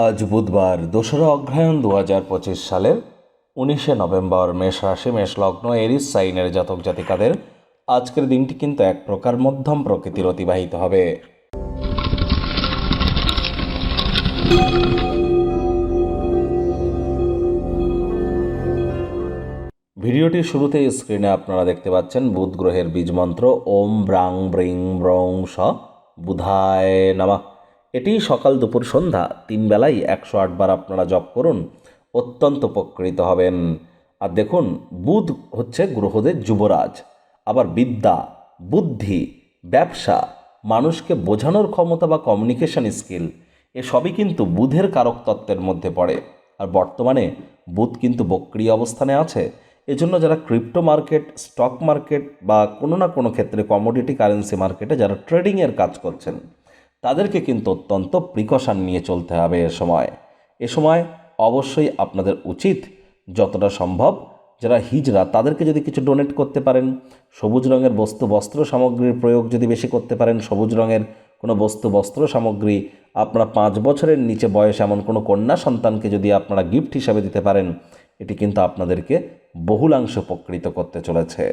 আজ বুধবার, দোসরা অগ্রহায়ণ দু হাজার পঁচিশ সালের উনিশে নভেম্বর, মেষ রাশি, মেষ লগ্ন, এরিস, সাইনের জাতক জাতিকাদের আজকের দিনটি কিন্তু এক প্রকার মধ্যম প্রকৃতির অতিবাহিত হবে। ভিডিওটির শুরুতে স্ক্রিনে আপনারা দেখতে পাচ্ছেন বুধ গ্রহের বীজ মন্ত্র, ওম ব্রাং ব্রিং ব্রং স বুধায় নামা। এটি সকাল দুপুর সন্ধ্যা, তিন বেলায় একশো আটবার আপনারা জপ করুন, অত্যন্ত উপকৃত হবেন। আর দেখুন, বুধ হচ্ছে গ্রহদের যুবরাজ। আবার বিদ্যা, বুদ্ধি, ব্যবসা, মানুষকে বোঝানোর ক্ষমতা বা কমিউনিকেশন স্কিল এসবই কিন্তু বুধের কারক তত্ত্বের মধ্যে পড়ে। আর বর্তমানে বুধ কিন্তু বক্রিয় অবস্থানে আছে। এজন্য যারা ক্রিপ্টো মার্কেট স্টক মার্কেট বা কোনো না কোনো ক্ষেত্রে কমোডিটি কারেন্সি মার্কেটে যারা ট্রেডিংয়ের কাজ করছেন তাদেরকে কিন্তু অত্যন্ত প্রিকশন নিয়ে চলতে হবে এ সময়। এ সময় অবশ্যই আপনাদের উচিত যতটা সম্ভব যারা হিজরা, তাদেরকে যদি কিছু ডোনেট করতে পারেন। সবুজ রঙের বস্তু, বস্ত্র সামগ্রীর প্রয়োগ যদি বেশি করতে পারেন, সবুজ রঙের কোনো বস্তু, বস্ত্র সামগ্রী, আপনারা পাঁচ বছরের নিচে বয়স এমন কোনো কন্যা সন্তানকে যদি আপনারা গিফট হিসাবে দিতে পারেন, এটি কিন্তু আপনাদেরকে বহুলাংশ উপকৃত করতে চলেছে।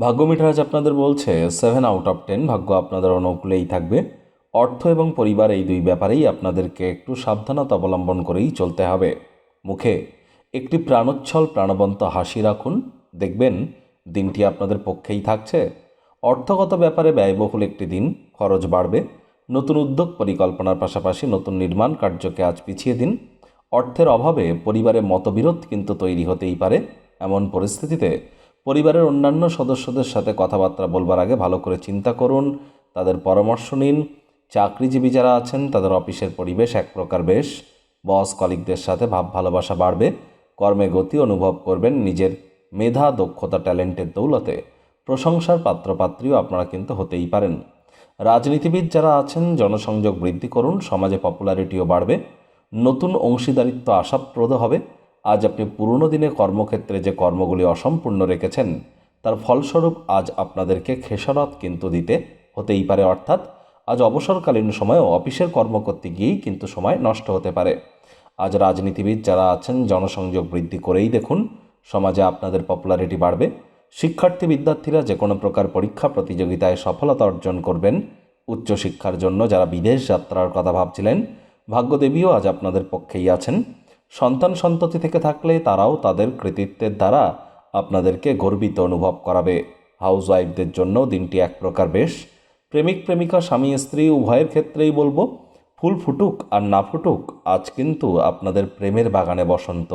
ভাগ্য মিঠারাজ আপনাদের বলছে সেভেন আউট অফ টেন ভাগ্য আপনাদের অনুকূলেই থাকবে। অর্থ এবং পরিবার এই দুই ব্যাপারেই আপনাদেরকে একটু সাবধানতা অবলম্বন করেই চলতে হবে। মুখে একটি প্রাণোচ্ছল প্রাণবন্ত হাসি রাখুন। দেখবেন দিনটি আপনাদের পক্ষেই থাকছে। অর্থগত ব্যাপারে ব্যয়বহুল একটি দিন, খরচ বাড়বে। নতুন উদ্যোগ পরিকল্পনার পাশাপাশি নতুন নির্মাণ কার্যকে আজ পিছিয়ে দিন। অর্থের অভাবে পরিবারে মতবিরোধ কিন্তু তৈরি হতেই পারে। এমন পরিস্থিতিতে পরিবারের অন্যান্য সদস্যদের সাথে কথাবার্তা বলবার আগে ভালো করে চিন্তা করুন, তাদের পরামর্শ নিন চাকরিজীবী যারা আছেন, তাদের অফিসের পরিবেশ এক প্রকার বেশ। বস কলিগদের সাথে ভাব ভালোবাসা বাড়বে। কর্মে গতি অনুভব করবেন নিজের মেধা, দক্ষতা, ট্যালেন্টের দৌলতে। প্রশংসার পাত্রপাত্রীও আপনারা কিন্তু হতেই পারেন। রাজনীতিবিদ যারা আছেন, জনসংযোগ বৃদ্ধি করুন, সমাজে পপুলারিটিও বাড়বে। নতুন অংশীদারিত্ব আশাপ্রদ হবে। আজ আপনি পুরনো দিনে কর্মক্ষেত্রে যে কর্মগুলি অসম্পূর্ণ রেখেছেন, তার ফলস্বরূপ আজ আপনাদেরকে খেসারত কিন্তু দিতে হতেই পারে। অর্থাৎ আজ অবসরকালীন সময়েও অফিসের কর্ম করতে গিয়েই কিন্তু সময় নষ্ট হতে পারে। আজ রাজনীতিবিদ যারা আছেন, জনসংযোগ বৃদ্ধি করেই দেখুন, সমাজে আপনাদের পপুলারিটি বাড়বে। শিক্ষার্থী বিদ্যার্থীরা যে কোনো প্রকার পরীক্ষা প্রতিযোগিতায় সফলতা অর্জন করবেন। উচ্চশিক্ষার জন্য যারা বিদেশ যাত্রার কথা ভাবছিলেন, ভাগ্যদেবীও আজ আপনাদের পক্ষেই আছেন। সন্তান সন্ততি থেকে থাকলে তারাও তাদের কৃতিত্বের দ্বারা আপনাদেরকে গর্বিত অনুভব করাবে। হাউস ওয়াইফদের জন্য দিনটি এক প্রকার বেশ। প্রেমিক প্রেমিকা, স্বামী, স্ত্রী, উভয়ের ক্ষেত্রেই বলব, ফুল ফুটুক আর না ফুটুক, আজ কিন্তু আপনাদের প্রেমের বাগানে বসন্ত।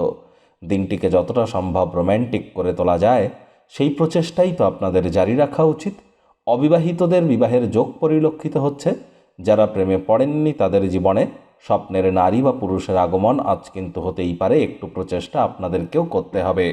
দিনটিকে যতটা সম্ভব রোম্যান্টিক করে তোলা যায়, সেই প্রচেষ্টাই তো আপনাদের জারি রাখা উচিত। অবিবাহিতদের বিবাহের যোগ পরিলক্ষিত হচ্ছে। যারা প্রেমে পড়েননি তাদের জীবনে স্বপ্নের নারী বা পুরুষের আগমন আজ কিন্তু হতেই পারে, একটু প্রচেষ্টা আপনাদেরকেও করতে হবে।